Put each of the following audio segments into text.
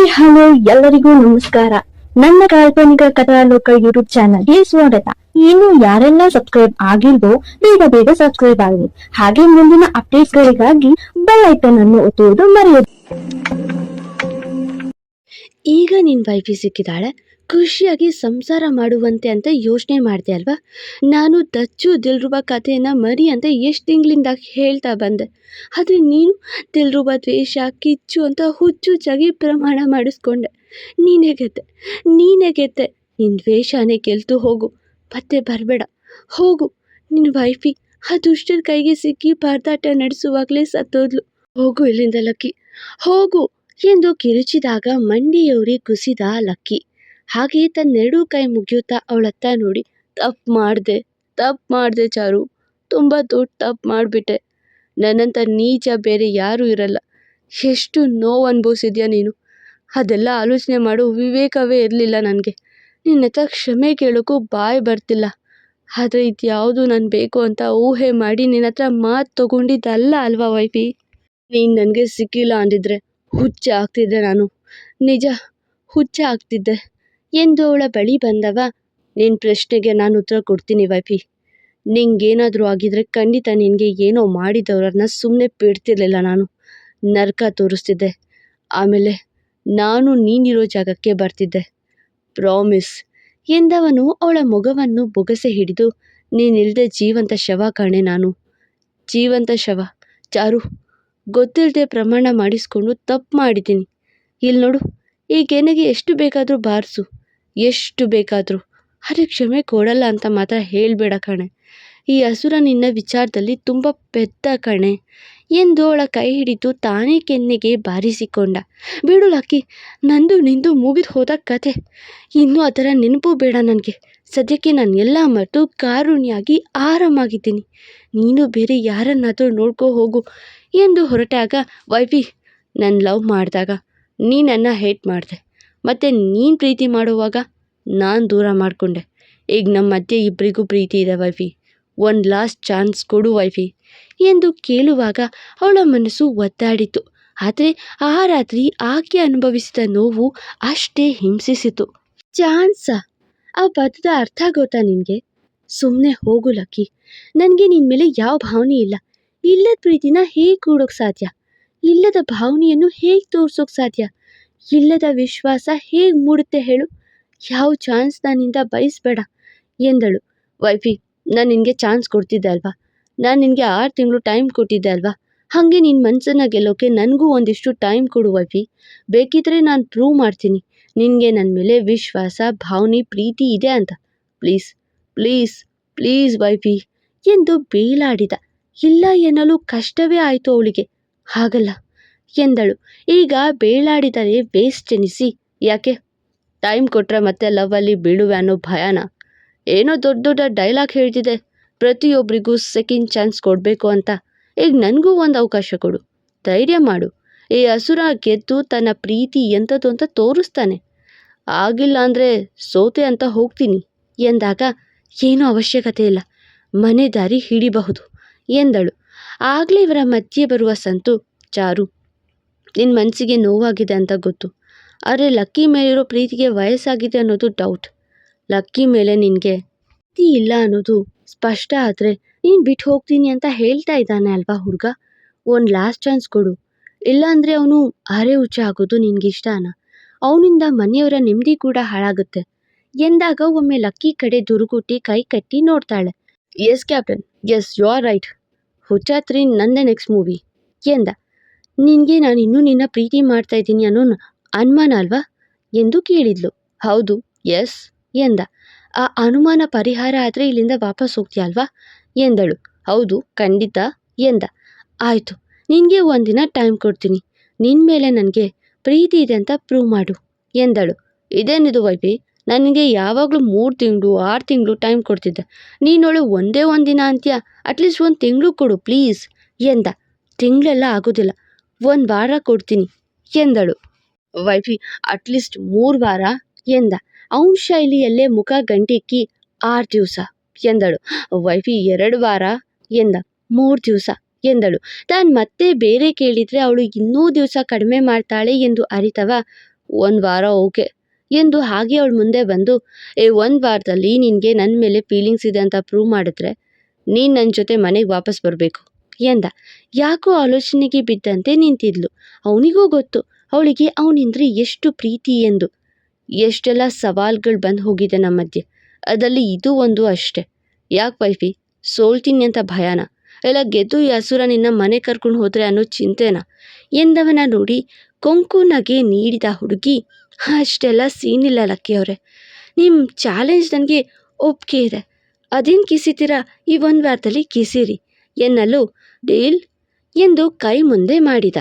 Hi hello, ಎಲ್ಲರಿಗೂ ನಮಸ್ಕಾರ. ನನ್ನ ಕಾಲ್ಪನಿಕ ಕಥಾಲೋಕ ಯೂಟ್ಯೂಬ್ ಚಾನಲ್ಗೆ ಸ್ವಾಗತ. ಇನ್ನು ಯಾರೆಲ್ಲ ಸಬ್ಸ್ಕ್ರೈಬ್ ಆಗಿಲ್ವೋ, ಬೇಗ ಬೇಗ ಸಬ್ಸ್ಕ್ರೈಬ್ ಆಗಿ ಹಾಗೆ ಮುಂದಿನ ಅಪ್ಡೇಟ್ ಗಳಿಗಾಗಿ ಬೆಲ್ ಐಕನ್ ಅನ್ನು ಒತ್ತುವುದು ಮರೆಯದು. ಈಗ ನಿನ್ ವೈಫಿ ಸಿಕ್ಕಿದಾಳೆ. ಖುಷಿಯಾಗಿ ಸಂಸಾರ ಮಾಡುವಂತೆ ಅಂತ ಯೋಚನೆ ಮಾಡಿದೆ ಅಲ್ವಾ? ನಾನು ದಚ್ಚು ದಿಲ್ರುಬ ಕಥೆಯನ್ನು ಮರಿ ಅಂತ ಎಷ್ಟು ತಿಂಗಳಿಂದ ಹೇಳ್ತಾ ಬಂದೆ. ಆದರೆ ನೀನು ದಿಲ್ರುಬ ದ್ವೇಷ, ಕಿಚ್ಚು ಅಂತ ಹುಚ್ಚುಚ್ಚಾಗಿ ಪ್ರಮಾಣ ಮಾಡಿಸ್ಕೊಂಡೆ. ನೀನೇ ಗೆದ್ದೆ ನೀನೇ ಗೆದ್ದೆ. ನಿನ್ನ ದ್ವೇಷನೇ ಗೆಲ್ತು ಹೋಗು, ಮತ್ತೆ ಬರಬೇಡ. ಹೋಗು ನಿನ್ನ ವೈಫಿ ಆ ದುಷ್ಟರ ಕೈಗೆ ಸಿಕ್ಕಿ ಪರದಾಟ ನಡೆಸುವಾಗಲೇ ಸತ್ತೋದ್ಲು. ಹೋಗು ಇಲ್ಲಿಂದ ಲಕ್ಕಿ. ಹೋಗು ಎಂದು ಕಿರುಚಿದಾಗ ಮಂಡಿಯೂರಿ ಕುಸಿದ ಲಕ್ಕಿ. ಹಾಗೆ ತನ್ನೆರಡೂ ಕೈ ಮುಗಿಯುತ್ತಾ ಅವಳತ್ತ ನೋಡಿ, ತಪ್ಪು ಮಾಡಿದೆ ತಪ್ಪು ಮಾಡಿದೆ ಚಾರು. ತುಂಬ ದೊಡ್ಡ ತಪ್ಪು ಮಾಡಿಬಿಟ್ಟೆ. ನನ್ನಂಥ ನೀಚ ಬೇರೆ ಯಾರೂ ಇರಲ್ಲ. ಎಷ್ಟು ನೋವು ಅನುಭವಿಸಿದ್ಯಾ ನೀನು? ಅದೆಲ್ಲ ಆಲೋಚನೆ ಮಾಡೋ ವಿವೇಕವೇ ಇರಲಿಲ್ಲ ನನಗೆ. ನಿನ್ನ ಹತ್ರ ಕ್ಷಮೆ ಕೇಳೋಕ್ಕೂ ಬಾಯಿ ಬರ್ತಿಲ್ಲ. ಆದರೆ ಇದು ಯಾವುದು ನಾನು ಬೇಕು ಅಂತ ಊಹೆ ಮಾಡಿ ನಿನ್ನ ಹತ್ರ ಮಾತು ತೊಗೊಂಡಿದ್ದಲ್ಲ ಅಲ್ವಾ ವೈಫಿ? ನೀನು ನನಗೆ ಸಿಕ್ಕಿಲ್ಲ ಅಂದಿದ್ರೆ ಹುಚ್ಚ ಆಗ್ತಿದ್ದೆ ನಾನು. ನಿಜ, ಹುಚ್ಚ ಆಗ್ತಿದ್ದೆ. ಎಂದು ಅವಳ ಬಳಿ ಬಂದವ. ನಿನ್ನ ಪ್ರಶ್ನೆಗೆ ನಾನು ಉತ್ತರ ಕೊಡ್ತೀನಿ ವೈಫಿ. ನಿಂಗೇನಾದರೂ ಆಗಿದ್ರೆ ಖಂಡಿತ ನಿನಗೆ ಏನೋ ಮಾಡಿದವ್ರನ್ನ ಸುಮ್ಮನೆ ಬಿಡ್ತಿರ್ಲಿಲ್ಲ ನಾನು. ನರಕ ತೋರಿಸ್ತಿದ್ದೆ. ಆಮೇಲೆ ನಾನು ನೀನಿರೋ ಜಾಗಕ್ಕೆ ಬರ್ತಿದ್ದೆ. ಪ್ರಾಮಿಸ್. ಎಂದವನು ಅವಳ ಮೊಗವನ್ನು ಬೊಗಸೆ ಹಿಡಿದು ನೀನಿಲ್ಲದೆ ಜೀವಂತ ಶವ ಕಾಣೆ ನಾನು. ಜೀವಂತ ಶವ. ಚಾರು ಗೊತ್ತಿಲ್ಲದೆ ಪ್ರಮಾಣ ಮಾಡಿಸ್ಕೊಂಡು ತಪ್ಪು ಮಾಡಿದ್ದೀನಿ. ಇಲ್ಲಿ ನೋಡು ಈ ಕೆನೆಗೆ ಎಷ್ಟು ಬೇಕಾದರೂ ಬಾರಿಸು. ಎಷ್ಟು ಬೇಕಾದರೂ. ಆದರೆ ಕ್ಷಮೆ ಕೊಡಲ್ಲ ಅಂತ ಮಾತ್ರ ಹೇಳಬೇಡ ಕಣೆ. ಈ ಹಸುರ ನಿನ್ನ ವಿಚಾರದಲ್ಲಿ ತುಂಬ ಪೆದ್ದ ಕಣೆ. ಎಂದು ಅವಳ ಕೈ ಹಿಡಿದು ತಾನೇ ಕೆನ್ನೆಗೆ ಬಾರಿಸಿಕೊಂಡ. ಬಿಡು ಲಕ್ಕಿ, ನಂದು ನಿಂದು ಮುಗಿದು ಹೋದ ಕತೆ. ಇನ್ನೂ ಆ ಥರ ನೆನಪು ಬೇಡ ನನಗೆ. ಸದ್ಯಕ್ಕೆ ನಾನು ಎಲ್ಲ ಮರೆತು ಕಾರುಣ್ಯಾಗಿ ಆರಾಮಾಗಿದ್ದೀನಿ. ನೀನು ಬೇರೆ ಯಾರನ್ನಾದರೂ ನೋಡ್ಕೋ ಹೋಗು ಎಂದು ಹೊರಟಾಗ, ವೈಫಿ, ನಾನು ಲವ್ ಮಾಡಿದಾಗ ನೀ ನನ್ನ ಹೇಟ್ ಮಾಡಿದೆ. ಮತ್ತು ನೀನು ಪ್ರೀತಿ ಮಾಡುವಾಗ ನಾನು ದೂರ ಮಾಡಿಕೊಂಡೆ. ಈಗ ನಮ್ಮ ಮಧ್ಯೆ ಇಬ್ಬರಿಗೂ ಪ್ರೀತಿ ಇದೆ ವೈಫಿ. ಒಂದು ಲಾಸ್ಟ್ ಚಾನ್ಸ್ ಕೊಡು ವೈಫಿ ಎಂದು ಕೇಳುವಾಗ ಅವಳ ಮನಸ್ಸು ಒದ್ದಾಡಿತು. ಆದರೆ ಆ ರಾತ್ರಿ ಆಕೆ ಅನುಭವಿಸಿದ ನೋವು ಅಷ್ಟೇ ಹಿಂಸಿಸಿತು. ಚಾನ್ಸ. ಆ ಪದದ ಅರ್ಥ ಗೊತ್ತಾ ನಿನಗೆ? ಸುಮ್ಮನೆ ಹೋಗು ಲಕ್ಕಿ. ನನಗೆ ನಿನ್ನ ಮೇಲೆ ಯಾವ ಭಾವನೆ ಇಲ್ಲ. ಇಲ್ಲದ ಪ್ರೀತಿನ ಹೇಗೆ ಕೂಡೋಕೆ ಸಾಧ್ಯ? ಇಲ್ಲದ ಭಾವನೆಯನ್ನು ಹೇಗೆ ತೋರಿಸೋಕೆ ಸಾಧ್ಯ? ಇಲ್ಲದ ವಿಶ್ವಾಸ ಹೇಗೆ ಮೂಡುತ್ತೆ ಹೇಳು. ಯಾವ ಚಾನ್ಸ್ ನನ್ನಿಂದ ಬಯಸಬೇಡ ಎಂದಳು. ವೈಫಿ, ನಾನು ನಿನಗೆ ಚಾನ್ಸ್ ಕೊಡ್ತಿದ್ದೆ ಅಲ್ವಾ? ನಾನು ನಿನಗೆ ಆರು ತಿಂಗಳು ಟೈಮ್ ಕೊಟ್ಟಿದ್ದೆ ಅಲ್ವಾ? ಹಾಗೆ ನಿನ್ನ ಮನಸ್ಸನ್ನು ಗೆಲ್ಲೋಕೆ ನನಗೂ ಒಂದಿಷ್ಟು ಟೈಮ್ ಕೊಡು ವೈಫಿ. ಬೇಕಿದ್ರೆ ನಾನು ಪ್ರೂವ್ ಮಾಡ್ತೀನಿ. ನಿನಗೆ ನನ್ನ ಮೇಲೆ ವಿಶ್ವಾಸ, ಭಾವನೆ, ಪ್ರೀತಿ ಇದೆ ಅಂತ. ಪ್ಲೀಸ್ ಪ್ಲೀಸ್ ಪ್ಲೀಸ್ ವೈಫಿ ಎಂದು ಬೇಲಾಡಿದ ಇಲ್ಲ ಎನ್ನಲು ಕಷ್ಟವೇ ಆಯಿತು ಅವಳಿಗೆ. ಹಾಗಲ್ಲ. ಎಂದಳು. ಈಗ ಬೇಳಾಡಿದರೆ ವೇಸ್ಟ್ ಎನಿಸಿ. ಯಾಕೆ? ಟೈಮ್ ಕೊಟ್ಟರೆ ಮತ್ತೆ ಲವ್ವಲ್ಲಿ ಬೀಳುವೆ ಅನ್ನೋ ಭಯನ. ಏನೋ ದೊಡ್ಡ ದೊಡ್ಡ ಡೈಲಾಗ್ ಹೇಳ್ತಿದೆ. ಪ್ರತಿಯೊಬ್ಬರಿಗೂ ಸೆಕೆಂಡ್ ಚಾನ್ಸ್ ಕೊಡಬೇಕು ಅಂತ. ಈಗ ನನಗೂ ಒಂದು ಅವಕಾಶ ಕೊಡು. ಧೈರ್ಯ ಮಾಡು. ಈ ಹಸುರ ಗೆದ್ದು ತನ್ನ ಪ್ರೀತಿ ಎಂಥದ್ದು ಅಂತ ತೋರಿಸ್ತಾನೆ. ಆಗಿಲ್ಲ ಅಂದರೆ ಸೋತೆ ಅಂತ ಹೋಗ್ತೀನಿ ಎಂದಾಗ ಏನೂ ಅವಶ್ಯಕತೆ ಇಲ್ಲ. ಮನೆ ದಾರಿ ಹಿಡಿಬಹುದು ಎಂದಳು. ಆಗಲೇ ಇವರ ಮಧ್ಯೆ ಬರುವ ಸಂತು, ಚಾರು. ನಿನ್ನ ಮನಸ್ಸಿಗೆ ನೋವಾಗಿದೆ ಅಂತ ಗೊತ್ತು. ಆದರೆ ಲಕ್ಕಿ ಮೇಲಿರೋ ಪ್ರೀತಿಗೆ ವಯಸ್ಸಾಗಿದೆ ಅನ್ನೋದು ಡೌಟ್ ಲಕ್ಕಿ ಮೇಲೆ ನಿನಗೆ ಪ್ರೀತಿ ಇಲ್ಲ ಅನ್ನೋದು ಸ್ಪಷ್ಟ ಆದರೆ ನೀನು ಬಿಟ್ಟು ಹೋಗ್ತೀನಿ ಅಂತ ಹೇಳ್ತಾ ಇದ್ದಾನೆ ಅಲ್ವಾ ಹುಡುಗ? ಒಂದು ಲಾಸ್ಟ್ ಚಾನ್ಸ್ ಕೊಡು. ಇಲ್ಲಾಂದರೆ ಅವನು ಅರೆ ಹುಚ್ಚ ಆಗೋದು ನಿನಗೆ ಇಷ್ಟನಾ ಅವನಿಂದ ಮನೆಯವರ ನೆಮ್ಮದಿ ಕೂಡ ಹಾಳಾಗುತ್ತೆ. ಎಂದಾಗ ಒಮ್ಮೆ ಲಕ್ಕಿ ಕಡೆ ದುರುಗುಟ್ಟಿ ಕೈ ಕಟ್ಟಿ ನೋಡ್ತಾಳೆ. Yes captain yes you are right ಹುಚ್ಚಾತ್ರಿ ನಂದೆ ನೆಕ್ಸ್ಟ್ ಮೂವಿ ಎಂದ. ನಿನಗೆ ನಾನು ಇನ್ನೂ ನಿನ್ನ ಪ್ರೀತಿ ಮಾಡ್ತಾ ಇದ್ದೀನಿ ಅನ್ನೋ ಅನುಮಾನ ಅಲ್ವಾ? ಎಂದು ಕೇಳಿದ್ಲು. ಹೌದು, ಎಸ್, ಎಂದ. ಆ ಅನುಮಾನ ಪರಿಹಾರ ಆದರೆ ಇಲ್ಲಿಂದ ವಾಪಸ್ ಹೋಗ್ತೀಯ ಅಲ್ವಾ? ಎಂದಳು. ಹೌದು, ಖಂಡಿತ, ಎಂದ. ಆಯಿತು, ನಿನಗೆ ಒಂದಿನ ಟೈಮ್ ಕೊಡ್ತೀನಿ. ನಿನ್ನ ಮೇಲೆ ನನಗೆ ಪ್ರೀತಿ ಇದೆ ಅಂತ ಪ್ರೂವ್ ಮಾಡು, ಎಂದಳು. ಇದೇನಿದು ವೈಪಿ ನನಗೆ ಯಾವಾಗಲೂ ಮೂರು ತಿಂಗಳು, ಆರು ತಿಂಗಳು ಟೈಮ್ ಕೊಡ್ತಿದ್ದೆ. ನೀನೊಳು ಒಂದೇ ಒಂದು ದಿನ ಅಂತ್ಯ ಅಟ್ಲೀಸ್ಟ್ ಒಂದು ತಿಂಗಳು ಕೊಡು ಪ್ಲೀಸ್ ಎಂದ. ತಿಂಗಳೆಲ್ಲ ಆಗೋದಿಲ್ಲ. ಒಂದು ವಾರ ಕೊಡ್ತೀನಿ, ಎಂದಳು. ವೈಫಿ ಅಟ್ಲೀಸ್ಟ್ ಮೂರು ವಾರ, ಎಂದ. ಅವನ ಶೈಲಿಯಲ್ಲೇ ಮುಖ ಗಂಟಿಕ್ಕಿ, ಆರು ದಿವಸ, ಎಂದಳು. ವೈಫಿ, ಎರಡು ವಾರ, ಎಂದ. ಮೂರು ದಿವಸ, ಎಂದಳು. ತಾನು ಮತ್ತೆ ಬೇರೆ ಕೇಳಿದರೆ ಅವಳು ಇನ್ನೂ ದಿವಸ ಕಡಿಮೆ ಮಾಡ್ತಾಳೆ ಎಂದು ಅರಿತವ, ಒಂದು ವಾರ ಓಕೆ, ಎಂದು ಹಾಗೆ ಅವಳು ಮುಂದೆ ಬಂದು, ಏ, ಒಂದು ವಾರದಲ್ಲಿ ನಿನಗೆ ನನ್ನ ಮೇಲೆ ಫೀಲಿಂಗ್ಸ್ ಇದೆ ಅಂತ ಪ್ರೂವ್ ಮಾಡಿದ್ರೆ ನೀನು ನನ್ನ ಜೊತೆ ಮನೆಗೆ ವಾಪಸ್ ಬರಬೇಕು. ಎಂದ ಯಾಕೋ ಆಲೋಚನೆಗೆ ಬಿದ್ದಂತೆ ನಿಂತಿದ್ಲು. ಅವನಿಗೂ ಗೊತ್ತು, ಅವಳಿಗೆ ಅವನಿಂದ್ರೆ ಎಷ್ಟು ಪ್ರೀತಿ ಎಂದು. ಎಷ್ಟೆಲ್ಲ ಸವಾಲ್ಗಳು ಬಂದು ಹೋಗಿದೆ ನಮ್ಮ ಮಧ್ಯೆ. ಅದರಲ್ಲಿ ಇದು ಒಂದು ಅಷ್ಟೇ. ಯಾಕೆ ವೈಫಿ? ಸೋಲ್ತೀನಿ ಅಂತ ಭಯಾನ? ಇಲ್ಲ ಗೆದ್ದು ಈ ಹಸುರ ನಿನ್ನ ಮನೆ ಕರ್ಕೊಂಡು ಹೋದ್ರೆ ಅನ್ನೋ ಚಿಂತೆನಾ? ಎಂದವನ ನೋಡಿ ಕೊಂಕು ನಗೆ ನೀಡಿದ ಹುಡುಗಿ, ಅಷ್ಟೆಲ್ಲ ಸೀನಿಲ್ಲ ಲಕ್ಕಿ ಅವರೇ. ನಿಮ್ಮ ಚಾಲೆಂಜ್ ನನಗೆ ಒಪ್ಪಿಗೆ ಇದೆ. ಅದೇನು ಕಿಸಿತೀರಾ? ಈ ಒಂದು ವಾರದಲ್ಲಿ ಕಿಸಿರಿ. ಎನ್ನಲು ಡೀಲ್ ಎಂದು ಕೈ ಮುಂದೆ ಮಾಡಿದ.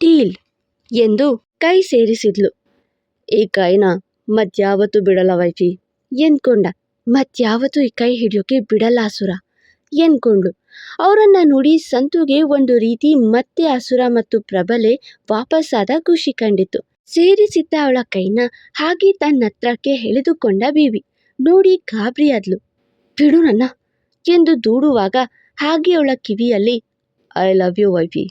ಡೀಲ್ ಎಂದು ಕೈ ಸೇರಿಸಿದ್ಲು. ಈ ಕೈನ ಮತ್ಯಾವತ್ತೂ ಬಿಡಲ್ಲ ವೈಫಿ ಎಂದ್ಕೊಂಡ. ಮತ್ಯಾವತ್ತೂ ಈ ಕೈ ಹಿಡಿಯೋಕೆ ಬಿಡಲ್ಲ ಅಸುರ ಎಂದ್ಕೊಂಡ್ಳು. ಅವರನ್ನ ನೋಡಿ ಸಂತುಗೆ ಒಂದು ರೀತಿ ಮತ್ತೆ ಅಸುರ ಮತ್ತು ಪ್ರಬಲೆ ವಾಪಸ್ಸಾದ ಖುಷಿ ಕಂಡಿತು ಸೇರಿಸಿದ್ದ ಅವಳ ಕೈನ ಹಾಗೆ ತನ್ನ ಹತ್ರಕ್ಕೆ ಎಳೆದುಕೊಂಡ ಬೀವಿ. ನೋಡಿ ಗಾಬರಿಯಾದ್ಲು. ಬಿಡು ನನ್ನ ಎಂದು ದೂಡುವಾಗ ಹಾಗೆ ಅವಳ ಕಿವಿಯಲ್ಲಿ, ಐ ಲವ್ ಯು ವೈಫಿ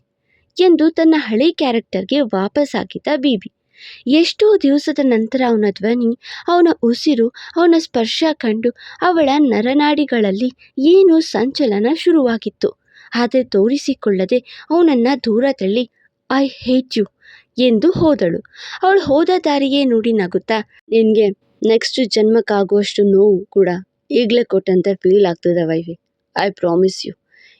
ಎಂದು ತನ್ನ ಹಳೆ ಕ್ಯಾರೆಕ್ಟರ್ಗೆ ವಾಪಸ್ ಆಗಿದ್ದ ಬೀಬಿ ಎಷ್ಟೋ ದಿವಸದ ನಂತರ ಅವನ ಧ್ವನಿ, ಅವನ ಉಸಿರು, ಅವನ ಸ್ಪರ್ಶ ಕಂಡು ಅವಳ ನರನಾಡಿಗಳಲ್ಲಿ ಏನು ಸಂಚಲನ ಶುರುವಾಗಿತ್ತು. ಆದರೆ ತೋರಿಸಿಕೊಳ್ಳದೆ ಅವನನ್ನು ದೂರ ತಳ್ಳಿ, ಐ ಹೇಟ್ ಯು ಎಂದು ಹೋದಳು. ಅವಳು ಹೋದ ದಾರಿಯೇ ನೋಡಿ ನಗುತ್ತಾ, ನಿನಗೆ ನೆಕ್ಸ್ಟ್ ಜನ್ಮಕ್ಕಾಗುವಷ್ಟು ನೋವು ಕೂಡ ಈಗಲೇ ಕೊಟ್ಟಂತೆ ಫೀಲ್ ಆಗ್ತದೆ ವೈಫಿ. I promise you.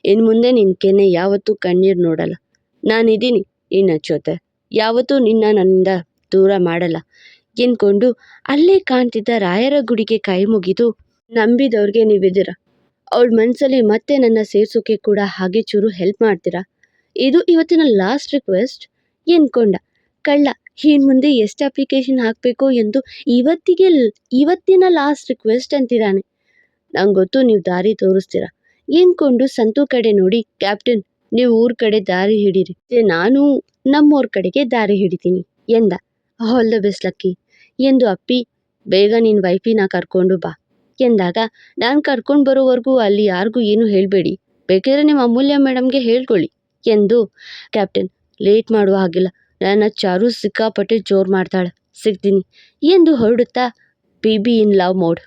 ಇನ್ನು ಮುಂದೆ ನಿನ್ನ ಕೆನ್ನೆ ಯಾವತ್ತೂ ಕಣ್ಣೀರು ನೋಡಲ್ಲ. ನಾನಿದ್ದೀನಿ ನಿನ್ನ ಜೊತೆ. ಯಾವತ್ತೂ ನಿನ್ನ ನನ್ನಿಂದ ದೂರ ಮಾಡಲ್ಲ. ಎಂದ್ಕೊಂಡು ಅಲ್ಲೇ ಕಾಣ್ತಿದ್ದ ರಾಯರ ಗುಡಿಗೆ ಕೈ ಮುಗಿದು ನಂಬಿದವ್ರಿಗೆ ನೀವಿದ್ದೀರ? ಅವಳ ಮನಸ್ಸಲ್ಲಿ ಮತ್ತೆ ನನ್ನ ಸೇರ್ಸೋಕೆ ಕೂಡ ಹಾಗೆ ಚೂರು ಹೆಲ್ಪ್ ಮಾಡ್ತೀರಾ? ಇದು ಇವತ್ತಿನ ಲಾಸ್ಟ್ ರಿಕ್ವೆಸ್ಟ್ ಎಂದ್ಕೊಂಡ, ಕಳ್ಳ ಇನ್ನು ಮುಂದೆ ಎಷ್ಟು ಅಪ್ಲಿಕೇಶನ್ ಹಾಕಬೇಕು ಎಂದು ಇವತ್ತಿಗೆ ಇವತ್ತಿನ ಲಾಸ್ಟ್ ರಿಕ್ವೆಸ್ಟ್ ಅಂತಿದ್ದಾನೆ. ನಂಗೆ ಗೊತ್ತು ನೀವು ದಾರಿ ತೋರಿಸ್ತೀರಾ? ಎಂದ್ಕೊಂಡು ಸಂತು ಕಡೆ ನೋಡಿ, ಕ್ಯಾಪ್ಟನ್, ನೀವು ಊರ ಕಡೆ ದಾರಿ ಹಿಡೀರಿ. ನಾನು ನಮ್ಮೂರ ಕಡೆಗೆ ದಾರಿ ಹಿಡಿತೀನಿ ಎಂದ. All the best lucky. ಎಂದು ಅಪ್ಪಿ, ಬೇಗ ನಿನ್ನ ವೈಫಿನ ಕರ್ಕೊಂಡು ಬಾ ಎಂದಾಗ, ನಾನು ಕರ್ಕೊಂಡು ಬರೋವರೆಗೂ ಅಲ್ಲಿ ಯಾರಿಗೂ ಏನು ಹೇಳಬೇಡಿ. ಬೇಕಿದ್ರೆ ನಿಮ್ಮ ಅಮೂಲ್ಯ ಮೇಡಮ್ಗೆ ಹೇಳ್ಕೊಳ್ಳಿ ಎಂದು ಕ್ಯಾಪ್ಟನ್, ಲೇಟ್ ಮಾಡುವ ಹಾಗಿಲ್ಲ. ನನ್ನ ಚಾರು ಸಿಕ್ಕಾಪಟ್ಟೆ ಜೋರು ಮಾಡ್ತಾಳೆ. ಸಿಗ್ತೀನಿ ಎಂದು ಹೊರಡುತ್ತಾ, B B in love mode.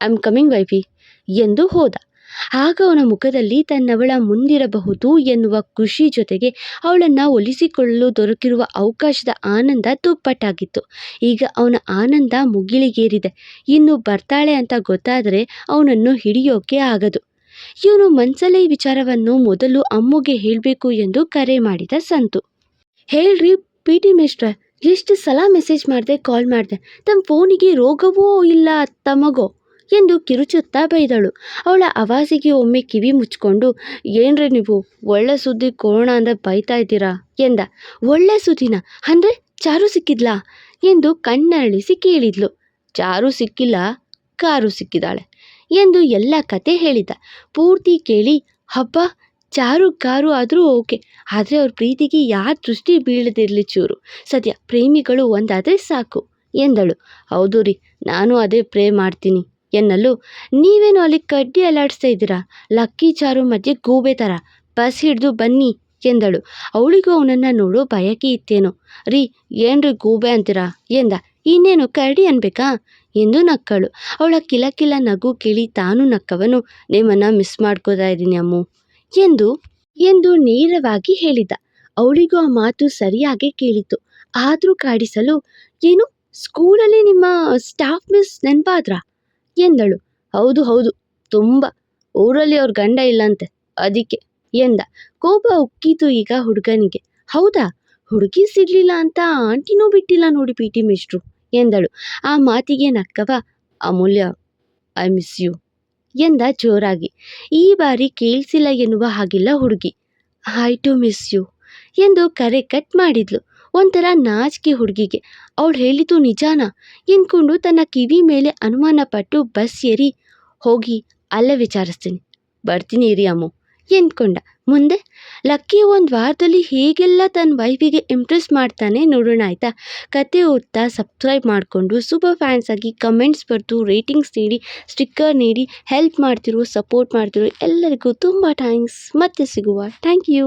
I am coming wifey ಎಂದು ಹೋದ. ಆಗ ಅವನ ಮುಖದಲ್ಲಿ ತನ್ನವಳ ಮುಂದಿರಬಹುದು ಎನ್ನುವ ಖುಷಿ ಜೊತೆಗೆ ಅವಳನ್ನು ಒಲಿಸಿಕೊಳ್ಳಲು ದೊರಕಿರುವ ಅವಕಾಶದ ಆನಂದ ದುಪ್ಪಟ್ಟಾಗಿತ್ತು. ಈಗ ಅವನ ಆನಂದ ಮುಗಿಲಿಗೇರಿದೆ. ಇನ್ನು ಬರ್ತಾಳೆ ಅಂತ ಗೊತ್ತಾದರೆ ಅವನನ್ನು ಹಿಡಿಯೋಕೆ ಆಗದು. ಇವನು ಮನ್ಸಲ್ಲೇ ವಿಚಾರವನ್ನು ಮೊದಲು ಅಮ್ಮುಗೆ ಹೇಳಬೇಕು ಎಂದು ಕರೆ ಮಾಡಿದ ಸಂತು. ಹೇಳ್ರಿ, ಪಿ ಟಿ ಮೇಷ್ಟ್ರೆ ಎಷ್ಟು ಸಲ ಮೆಸೇಜ್ ಮಾಡಿದೆ ಕಾಲ್ ಮಾಡಿದೆ. ತಮ್ಮ ಫೋನಿಗೆ ರೋಗವೋ ಇಲ್ಲ ತಮಗೋ ಎಂದು ಕಿರುಚುತ್ತಾ ಬೈದಳು. ಅವಳ ಆವಾಸಿಗೆ ಒಮ್ಮೆ ಕಿವಿ ಮುಚ್ಕೊಂಡು ಏನ್ರಿ ನೀವು ಒಳ್ಳೆ ಸುದ್ದಿ ಕೊಡೋಣ ಅಂತ ಬೈತಾ ಇದ್ದೀರಾ? ಎಂದ. ಒಳ್ಳೆ ಸುದ್ದಿನ? ಅಂದ್ರೆ ಚಾರು ಸಿಕ್ಕಿದ್ಲಾ? ಎಂದು ಕಣ್ಣರಳಿಸಿ ಕೇಳಿದ್ಲು. ಚಾರು ಸಿಕ್ಕಿಲ್ಲ, ಕಾರು ಸಿಕ್ಕಿದಾಳೆ ಎಂದು ಎಲ್ಲ ಕತೆ ಹೇಳಿದ. ಪೂರ್ತಿ ಕೇಳಿ, ಹಬ್ಬ, ಚಾರು, ಕಾರು ಆದರೂ ಓಕೆ, ಆದರೆ ಅವ್ರ ಪ್ರೀತಿಗೆ ಯಾರ ದೃಷ್ಟಿ ಬೀಳದಿರಲಿ ಚೂರು. ಸದ್ಯ ಪ್ರೇಮಿಗಳು ಒಂದಾದರೆ ಸಾಕು ಎಂದಳು. ಹೌದು ರೀ, ನಾನು ಅದೇ ಪ್ರೇ ಮಾಡ್ತೀನಿ. ಎನ್ನಲು ನೀವೇನು ಅಲ್ಲಿ ಕಡ್ಡಿ ಅಲ್ಲಾಡಿಸ್ತಾ ಇದ್ದೀರಾ? ಲಕ್ಕಿ ಚಾರು ಮಧ್ಯೆ ಗೂಬೆ ಥರ ಬಸ್ ಹಿಡಿದು ಬನ್ನಿ ಎಂದಳು. ಅವಳಿಗೂ ಅವನನ್ನು ನೋಡೋ ಬಯಕೆ ಇತ್ತೇನೋ. ರೀ, ಏನ್ರಿ ಗೂಬೆ ಅಂತೀರಾ ಎಂದ. ಇನ್ನೇನು ಕರಡಿ ಅನ್ಬೇಕಾ ಎಂದು ನಕ್ಕಳು. ಅವಳ ಕಿಲಕಿಲ ನಗು ಕೇಳಿ ತಾನು ನಕ್ಕವನು. ನಿಮ್ಮನ್ನು ಮಿಸ್ ಮಾಡ್ಕೋತಾ ಇದ್ದೀನಿ ಅಮ್ಮು ಎಂದು ಎಂದು ನೇರವಾಗಿ ಹೇಳಿದ. ಅವಳಿಗೂ ಆ ಮಾತು ಸರಿಯಾಗಿ ಕೇಳಿತು ಆದರೂ ಕಾಡಿಸಲು, ಏನು ಸ್ಕೂಲಲ್ಲಿ ನಿಮ್ಮ ಸ್ಟಾಫ್ ಮಿಸ್ ನೆನಪಾದ್ರಾ? ಎಂದಳು. ಹೌದು ಹೌದು, ತುಂಬ. ಊರಲ್ಲಿ ಅವ್ರ ಗಂಡ ಇಲ್ಲಂತೆ, ಅದಕ್ಕೆ ಎಂದ. ಕೋಪ ಉಕ್ಕಿತು ಈಗ ಹುಡುಗನಿಗೆ. ಹೌದಾ? ಹುಡುಗಿ ಸಿಗ್ಲಿಲ್ಲ ಅಂತ ಆಂಟಿನೂ ಬಿಟ್ಟಿಲ್ಲ ನೋಡಿ ಪಿ ಟಿ ಮಿಸ್ಟ್ರು ಎಂದಳು. ಆ ಮಾತಿಗೆ ನಕ್ಕವ, ಅಮೂಲ್ಯ ಐ ಮಿಸ್ ಯು ಎಂದ ಜೋರಾಗಿ. ಈ ಬಾರಿ ಕೇಳಿಸಿಲ್ಲ ಎನ್ನುವ ಹಾಗಿಲ್ಲ ಹುಡುಗಿ. ಐ ಟು ಮಿಸ್ ಯು ಎಂದು ಕರೆ ಕಟ್ ಮಾಡಿದ್ಲು. ಒಂಥರ ನಾಚಿಕೆ ಹುಡುಗಿಗೆ. ಅವಳು ಹೇಳಿದ್ದು ನಿಜಾನ? ಎಂದ್ಕೊಂಡು ತನ್ನ ಕಿವಿ ಮೇಲೆ ಅನುಮಾನ ಪಟ್ಟು ಬಸ್ ಏರಿ, ಹೋಗಿ ಅಲ್ಲೇ ವಿಚಾರಿಸ್ತೀನಿ. ಬರ್ತೀನಿ ಇರಿ ಅಮ್ಮು ಎಂದ್ಕೊಂಡ ಮುಂದೆ? ಲಕ್ಕಿ ಒಂದು ವಾರದಲ್ಲಿ ಹೇಗೆಲ್ಲ ತನ್ನ ವೈಫಿಗೆ ಇಂಪ್ರೆಸ್ ಮಾಡ್ತಾನೆ ನೋಡೋಣ ಆಯಿತಾ? ಕತೆ ಓದ್ತಾ ಸಬ್ಸ್ಕ್ರೈಬ್ ಮಾಡಿಕೊಂಡು ಸೂಪರ್ ಫ್ಯಾನ್ಸ್ ಆಗಿ ಕಮೆಂಟ್ಸ್ ಬರೆದು ರೇಟಿಂಗ್ಸ್ ನೀಡಿ ಸ್ಟಿಕ್ಕರ್ ನೀಡಿ ಹೆಲ್ಪ್ ಮಾಡ್ತಿರೋ ಸಪೋರ್ಟ್ ಮಾಡ್ತಿರೋ ಎಲ್ಲರಿಗೂ ತುಂಬ ಥ್ಯಾಂಕ್ಸ್ ಮತ್ತೆ ಸಿಗುವ. Thank you